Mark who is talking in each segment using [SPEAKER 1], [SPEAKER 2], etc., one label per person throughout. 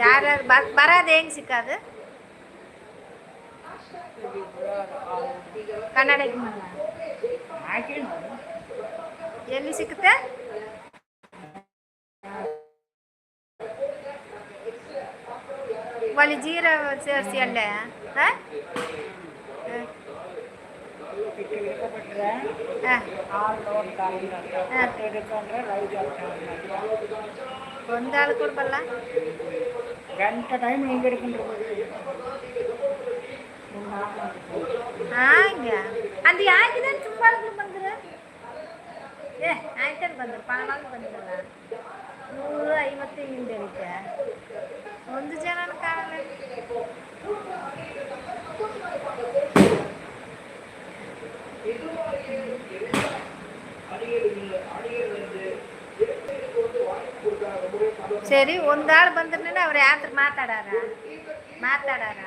[SPEAKER 1] ಯಾರು ಬರೋದು ಹೆಂಗೆ ಸಿಕ್ಕೋದು ಕನ್ನಡ ಎಲ್ಲಿ ಸಿಗುತ್ತೆ ಒಲಿ ಜೀರ ಸೇರಿಸಿ ಅಲ್ಲೇ ಹಾಂ ಒಂದಾಳು ಕೊಡ್ಬಲ್ಲ
[SPEAKER 2] ಗಂಟ ಟೈಮ್ ಹೆಂಗೆ ಹಿಡ್ಕೊಂಡು
[SPEAKER 1] ಹಾಂ ಅದು ಯಾಕಿದೆ ತುಂಬಾ ಬಂದ್ರೆ ಏ ಆಯ್ತಾನೆ ಬಂದ್ರು ಪಾಣಾಗ ಬಂದ್ರಲ್ಲ ನೂರು ಐವತ್ತು ಹಿಂದೆ ಹೇಳಿದ್ದೆ ಒಂದು ಜನನ ಕಾರಣ சரி ஒந்த ஆள் வந்துருந்தேன்னு அவர் யாத்திர மாத்தாடாரா மாத்தாடாரா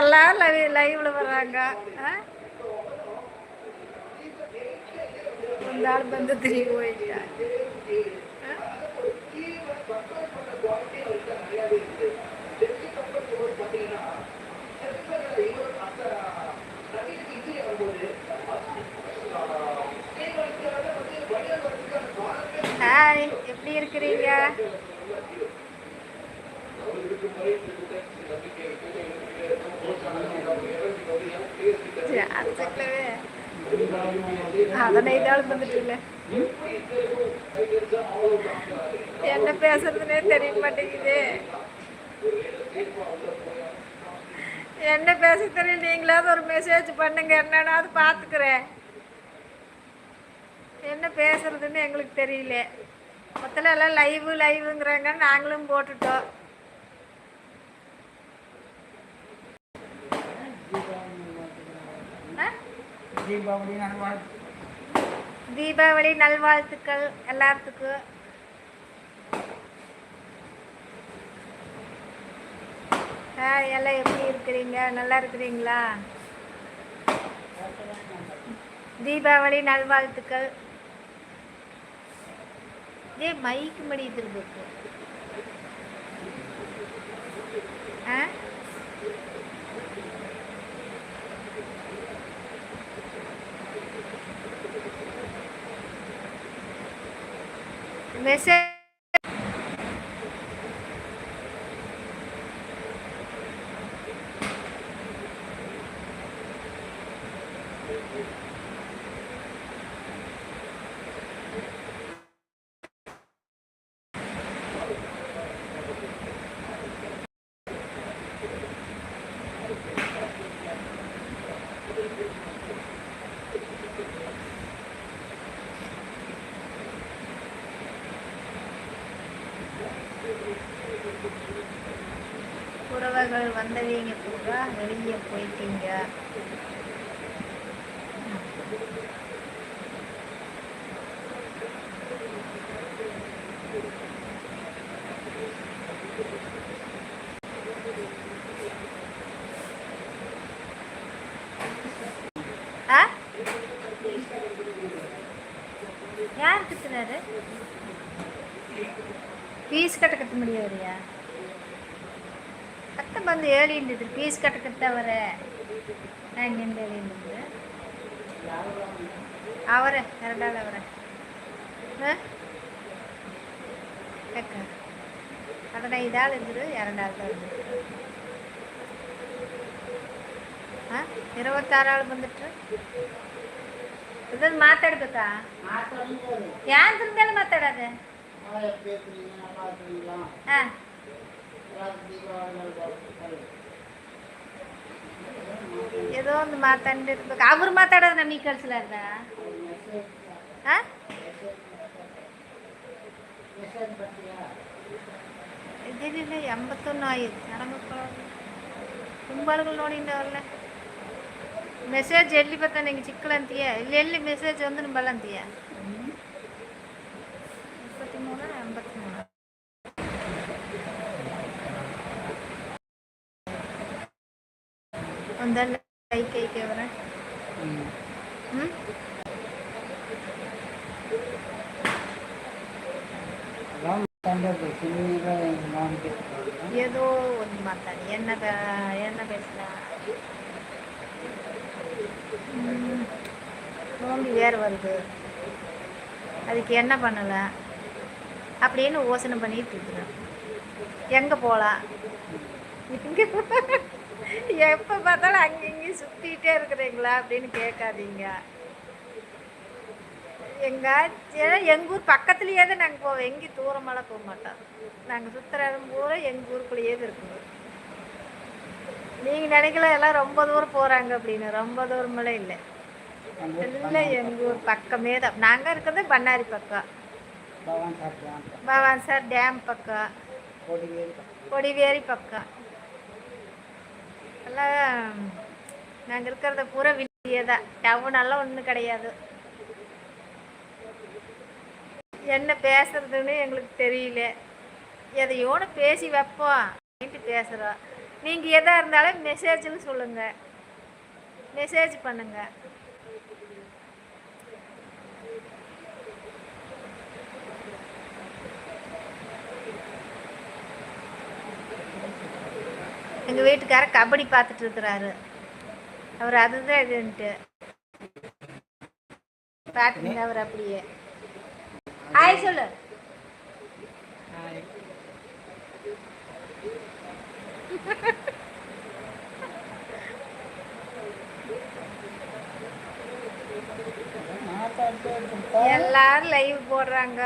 [SPEAKER 1] எல்லாம் லைவ் லைவில் வர்றாங்க இந்த ஆள் வந்து திரும்பி போயிட்டா ஹாய் எப்படி இருக்கிறீங்க என்ன பேசுறதுனே தெரிய மாட்டேங்குது என்ன பேச தெரியும் நீங்களாவது ஒரு மெசேஜ் பண்ணுங்க என்னன்னா பாத்துக்கிறேன் என்ன பேசுறதுன்னு எங்களுக்கு தெரியல மொத்தம் எல்லாம் லைவு லைவுங்கிறாங்க நாங்களும் போட்டுட்டோம்
[SPEAKER 2] தீபாவளி நல்வாழ்த்து
[SPEAKER 1] தீபாவளி நல்வாழ்த்துக்கள் எல்லாத்துக்கும் எல்லாம் எப்படி இருக்கிறீங்க நல்லா இருக்கிறீங்களா தீபாவளி நல்வாழ்த்துக்கள் இதே மைக்கு மடித்திருக்கு ஆ メッセージ குறவர்கள் வந்தவீங்க பூரா வெளியே போயிட்டீங்க ಹಿಂದಿದ್ದು ಪೀಸ್ ಕಟ್ಕತ್ತವರ ಹಂಗೆ ಹಿಂದೆ ಹಿಂದಿದ್ದು ಅವರ ಎರಡಾಳ ಅವರ ಹಾಂ ಅಕ್ಕ ಹದಿನೈದು ಆಳು ಇದ್ರು ಎರಡಾಳು ಹಾಂ இருபத்தாறு ஆள் வந்துட்டு ಇದನ್ನು ಮಾತಾಡ್ಬೇಕಾ ಯಾಂತ್ರದಲ್ಲಿ ಮಾತಾಡೋದು ಹಾಂ ఏదో ఉంది మాట్లాడితే అవరు మాట్లాడదా మీ కలిసి లేదా ಇದಿರಲಿಲ್ಲ ಎಂಬತ್ತೊಂದು ಐದು ನಡಮಕ್ಕಳು ಕುಂಬಾಳುಗಳು ನೋಡಿಂದ ಅವರಲ್ಲ ಮೆಸೇಜ್ ಎಲ್ಲಿ ಬರ್ತಾನೆ ಹಿಂಗೆ ಚಿಕ್ಕಳಂತೀಯ ಇಲ್ಲಿ ಎಲ್ಲಿ ಮೆಸೇಜ್ ಅಂದ್ರೆ ಬಲ್ಲಂತೀಯ நோம்பு வேறு வருது அதுக்கு என்ன பண்ணலாம் அப்படின்னு யோசனை பண்ணிட்டு இருக்கிறேன் எங்கே போகலாம் இங்கே எப்போ பார்த்தாலும் அங்கே இங்கேயும் சுற்றிக்கிட்டே இருக்கிறீங்களா அப்படின்னு கேட்காதீங்க எங்காச்சும் எங்கள் ஊர் பக்கத்துலேயே தான் நாங்கள் போவோம் எங்கேயும் தூரமெல்லாம் போக மாட்டோம் நாங்கள் சுற்றுற பூரா எங்கள் ஊருக்குள்ளேயே தான் நீங்கள் நினைக்கல எல்லாம் ரொம்ப தூரம் போகிறாங்க அப்படின்னு ரொம்ப தூரமெல்லாம் இல்லை இல்லை எங்கள் ஊர் பக்கமே தான் நாங்கள் இருக்கிறது பண்ணாரி பக்கம் பவான் சார் டேம் பக்கம் கொடிவேரி பக்கம் எல்லாம் நாங்கள் இருக்கிறத பூரா வில்லியே தான் டவுனெல்லாம் ஒன்றும் கிடையாது என்ன பேசுறதுன்னு எங்களுக்கு தெரியல எதையோடு பேசி வைப்போம் அப்படின்ட்டு பேசுகிறோம் நீங்கள் எதாக இருந்தாலும் மெசேஜ்னு சொல்லுங்கள் மெசேஜ் பண்ணுங்கள் எங்கள் வீட்டுக்காரர் கபடி பார்த்துட்டு இருக்கிறாரு அவர் அதுதான் இதுன்ட்டு பார்த்துங்க அவர் அப்படியே ஹாய் சொல்லு எல்லாரும் லைவ் போடுறாங்க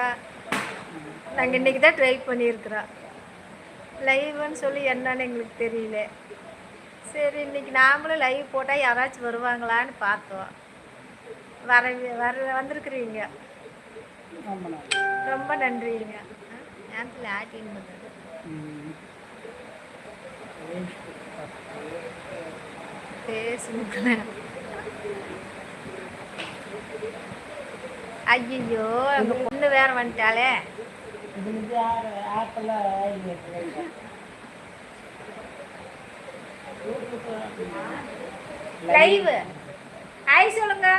[SPEAKER 1] நாங்கள் இன்னைக்கு தான் ட்ரை பண்ணியிருக்கிறோம் லைவ்னு சொல்லி என்னன்னு எங்களுக்கு தெரியல சரி இன்றைக்கி நாமளும் லைவ் போட்டால் யாராச்சும் வருவாங்களான்னு பார்த்தோம் வர வர வந்திருக்குறீங்க ரொம்ப நன்றிங்க நேரத்தில் ஆட்டின்னு பண்ணுறது ஃபேஸ்புக்கில் ஐயோ எங்கள் பொண்ணு வேற வந்துட்டாலே இதுலேருந்து ஆறு சொல்லுங்க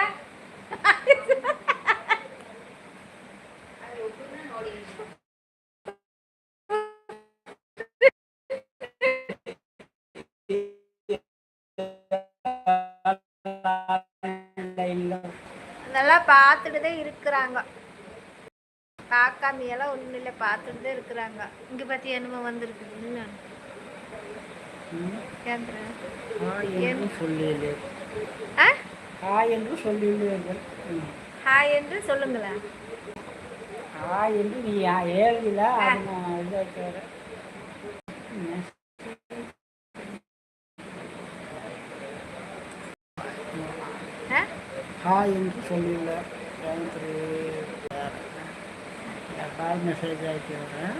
[SPEAKER 1] நல்லா பார்த்துட்டு தான் இருக்கிறாங்க பார்க்காமையெல்லாம் ஒன்றும் இல்லை பார்த்துட்டு தான் இருக்கிறாங்க இங்கே பற்றி என்னமோ வந்திருக்குதுன்னு
[SPEAKER 2] ஹாய் என்று சொல்லுங்கள் ஹாய் என்று ஹாய் என்று நீ ஹாய் என்று கால் மெசேஜ் ஆக்கி விடுறேன்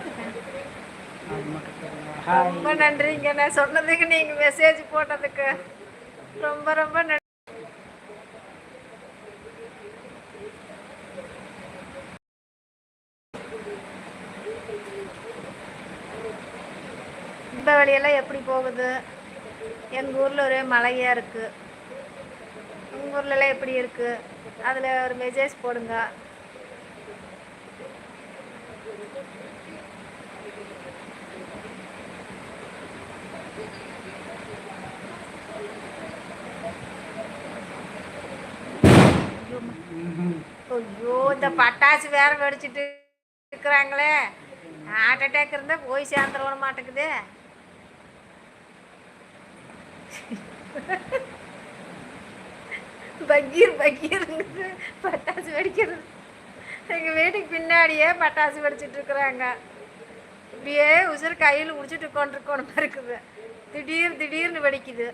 [SPEAKER 1] அது மட்டும் சொல்லுங்கள் ரொம்ப நன்றிங்க நான் சொன்னதுக்கு நீங்கள் மெசேஜ் போட்டதுக்கு ரொம்ப ரொம்ப நன்றி இந்த வழியெல்லாம் எப்படி போகுது எங்கள் ஊரில் ஒரே மலையாக இருக்குது உங்கள் ஊர்லலாம் எப்படி இருக்குது அதில் ஒரு மெசேஜ் போடுங்க ஐயோ இந்த பட்டாசு வேற வெடிச்சிட்டு இருக்கிறாங்களே ஹார்ட் அட்டாக் இருந்தால் போய் சேர்ந்துட மாட்டேங்குது பக்கீர் பக்கீர் பட்டாசு வெடிக்கிறது எங்கள் வீட்டுக்கு பின்னாடியே பட்டாசு வெடிச்சிட்டு இருக்கிறாங்க இப்படியே உசுறு கையில் உடிச்சிட்டு உட்காந்துருக்கோணுமா இருக்குது திடீர் திடீர்னு வெடிக்குது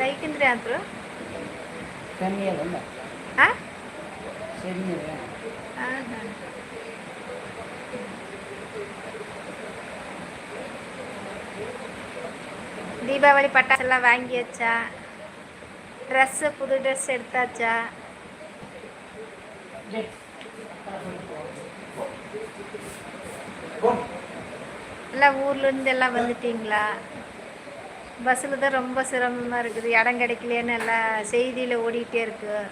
[SPEAKER 1] ലൈക്ക് എന്തിനാ അത്ര
[SPEAKER 2] ശരിയല്ല ആ ശരിയല്ല ആ
[SPEAKER 1] தீபாவளி பட்டாசெல்லாம் வாங்கியாச்சா ட்ரெஸ்ஸு புது ட்ரெஸ் எடுத்தாச்சா எல்லாம் ஊர்லேருந்து எல்லாம் வந்துட்டிங்களா பஸ்ஸில் தான் ரொம்ப சிரமமாக இருக்குது இடம் கிடைக்கலன்னு எல்லாம் செய்தியில் ஓடிக்கிட்டே இருக்குது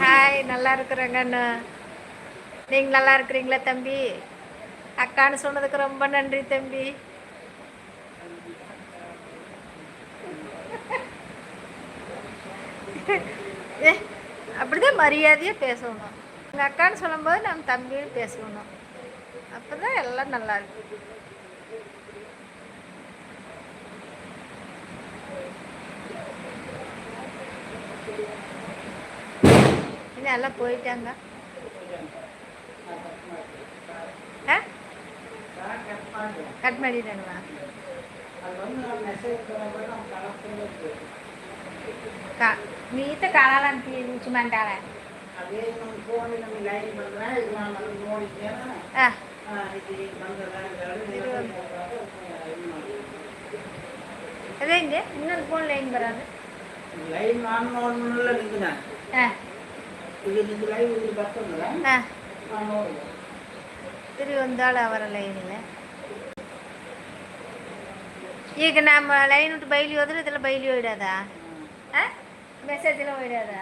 [SPEAKER 1] ஹாய் நல்லா இருக்கிறேங்கண்ணு நீங்கள் நல்லா இருக்கிறீங்களா தம்பி அக்கான்னு சொன்னதுக்கு ரொம்ப நன்றி தம்பி ஏ அப்படிதான் மரியாதையாக பேசணும் எங்கள் அக்கான்னு சொல்லும்போது நம்ம தம்பின்னு பேசணும் அப்போ தான் எல்லாம் நல்லா இருக்கும் Thank you. நல்லா போயிட்டாங்க கட் பண்ணிட்டாங்களா మీతో కలాలనిపించమంటారా అదేంటి ఇన్నొரு ఫోన్ లైన్ బరాదు
[SPEAKER 2] లైన్ ఆన్ నిక్కుదా
[SPEAKER 1] ತಿರುವಂದಾಳ ಅವರ ಲೈನಿಲ್ಲ ಈಗ ನಮ್ಮ ಲೈನ್ ಬಿಟ್ಟು ಬೈಲಿ ಹೋದ್ರೆ ಇದೆಲ್ಲ ಬೈಲಿ ಹೋಯ್ಡದ ಮೆಸೇಜ್ ಎಲ್ಲ ಹೋಯ್ಡದ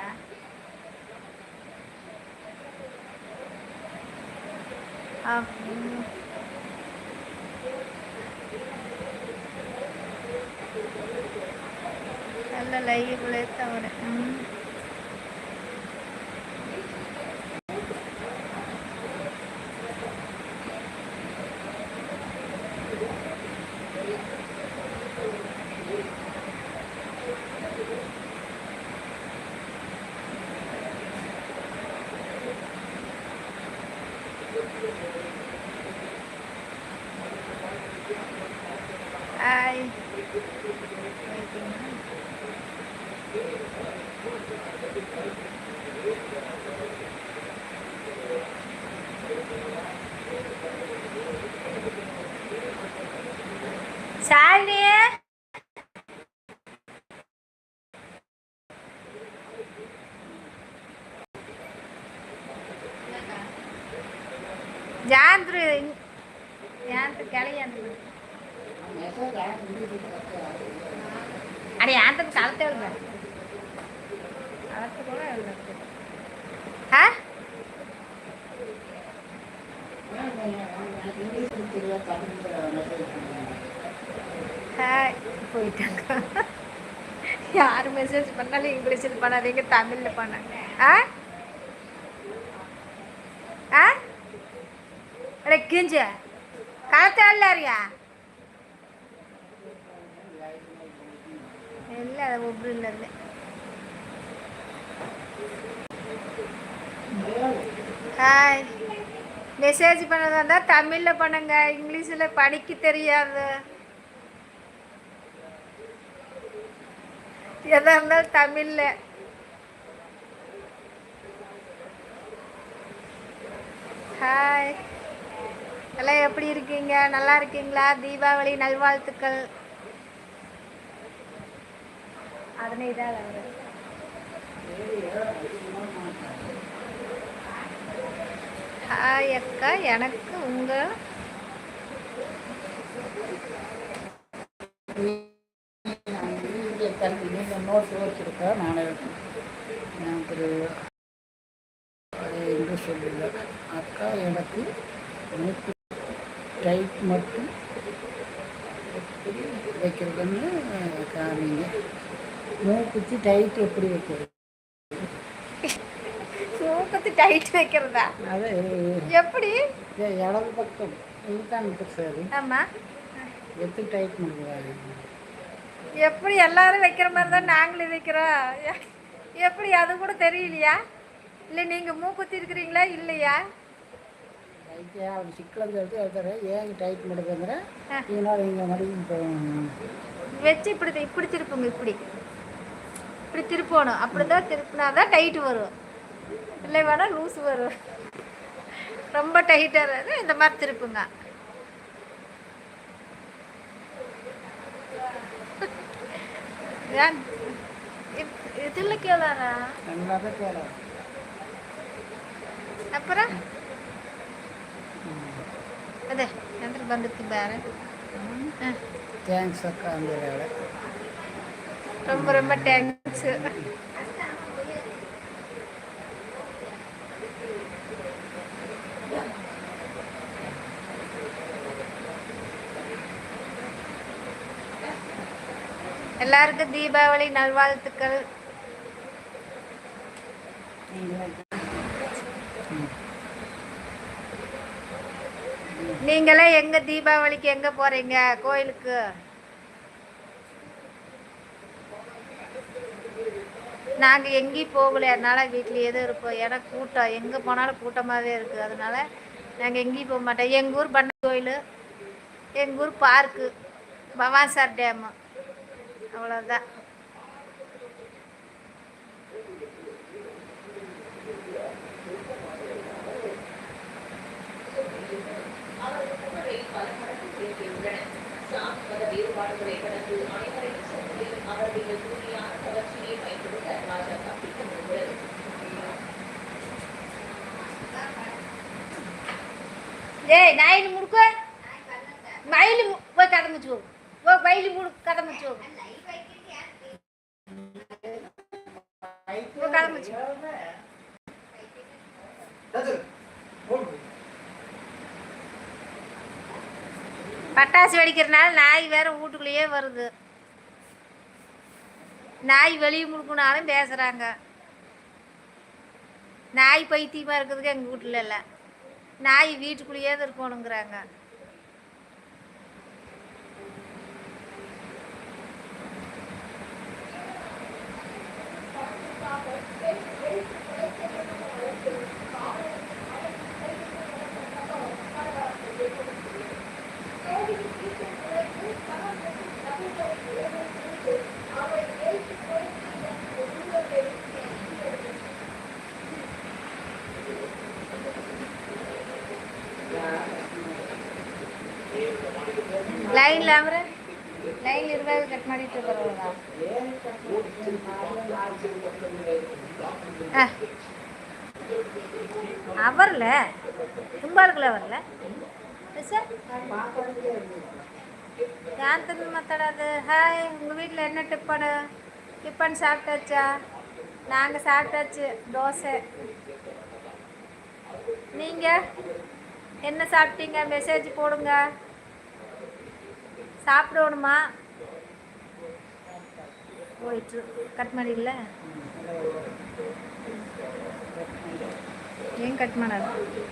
[SPEAKER 1] ಎಲ್ಲ ಲೈವ್ಗಳು ಇರ್ತಾವ್ರೆ ಹ್ಞೂ ஹாய் போயிட்டாங்க யார் மெசேஜ் பண்ணாலும் இங்கிலீஷில் பண்ணாதீங்க தமிழில் பண்ணாங்க ஆ ஆ அடே கிஞ்ச காத்தால அறியா இல்லை அது ஒவ்வொரு இல்லை ஹாய் மெசேஜ் பண்ணதாக இருந்தால் தமிழில் பண்ணுங்க இங்கிலீஷில் படிக்க தெரியாது எதாக இருந்தாலும் தமிழில் ஹாய் எல்லாம் எப்படி இருக்கீங்க நல்லா இருக்கீங்களா தீபாவளி நல்வாழ்த்துக்கள் அதனை இதாக ஹாய் அக்கா எனக்கு உங்கள்
[SPEAKER 2] நோட்ஸ் வச்சுருக்கேன் நான் எனக்கு அது என்று சொல்லல அக்கா எனக்கு டைட் மட்டும் எப்படி வைக்கிறதுன்னு காமிங்க நோக்குச்சு டைட் எப்படி வைக்கிறது
[SPEAKER 1] டைட் வைக்கிறதா எப்படி
[SPEAKER 2] இடது பக்கம் சரி டைட்
[SPEAKER 1] எப்படி எல்லாரும் வைக்கிற மாதிரி தான் நாங்களும் வைக்கிறோம் எப்படி அது கூட தெரியலையா இல்லை நீங்கள் மூக்குத்தி இருக்கிறீங்களா இல்லையா
[SPEAKER 2] சொல்லிட்டு டைட்
[SPEAKER 1] வச்சு இப்படி இப்படி திருப்புங்க இப்படி இப்படி திருப்பணும் அப்படிதான் திருப்பினாதான் டைட்டு வரும் இல்லை வேணால் லூஸ் வரும் ரொம்ப டைட்டாக இந்த மாதிரி திருப்புங்க இதில் கேளாரா அப்புறம் ಅದೇ ಅಂದ್ರೆ ಬಂದಿದ್ದಾರೆ
[SPEAKER 2] ಥ್ಯಾಂಕ್ಸ್ ಅಕ್ಕ ಅಂದ್ರೆ
[SPEAKER 1] ரொம்ப ரொம்ப தேங்க்ஸ் எல்லாருக்கும் தீபாவளி நல்வாழ்த்துக்கள் நீங்களே எங்க தீபாவளிக்கு எங்க போறீங்க கோயிலுக்கு நாங்கள் எங்கேயும் போகல அதனால வீட்டில் எதுவும் இருப்போம் ஏன்னா கூட்டம் எங்கே போனாலும் கூட்டமாகவே இருக்கு அதனால நாங்கள் எங்கேயும் போக மாட்டோம் எங்கூர் ஊர் பண்ண கோயில் எங்கூர் பார்க்கு பார்க்கு பவாசார் டேமு அவ்வளோதான் வேறுபாடுகளை கடந்து முடுக்க மயில் கதை முடிச்சு போகும் மயில் முடுக்கு கதை பட்டாசு வெடிக்கிறனால நாய் வேற வீட்டுக்குள்ளேயே வருது நாய் வெளியே முழுக்கினாலும் பேசுகிறாங்க நாய் பைத்தியமாக இருக்கிறதுக்கு எங்கள் வீட்டில் இல்லை நாய் வீட்டுக்குள்ளேயே இருக்கணுங்கிறாங்க ಲೈನ್ ಅಂದ್ರೆ ಲೈನ್ ಇರುವಾಗ ಕಟ್ ಮಾಡಿ ಬರೋಲ್ಲ அவரில் ತುಂಬಾಳ್ಗಳು ಅವರಲ್ಲ சார் யார் தந்து மாத்தாடாது ஹாய் உங்கள் வீட்டில் என்ன டிப்பனு டிப்பன் சாப்பிட்டாச்சா நாங்கள் சாப்பிட்டாச்சு தோசை நீங்கள் என்ன சாப்பிட்டீங்க மெசேஜ் போடுங்க சாப்பிடணுமா போயிட்டு கட் ಮಾಡಿಲ್ಲ ಏನು ಕಟ್ ಮಾಡೋದು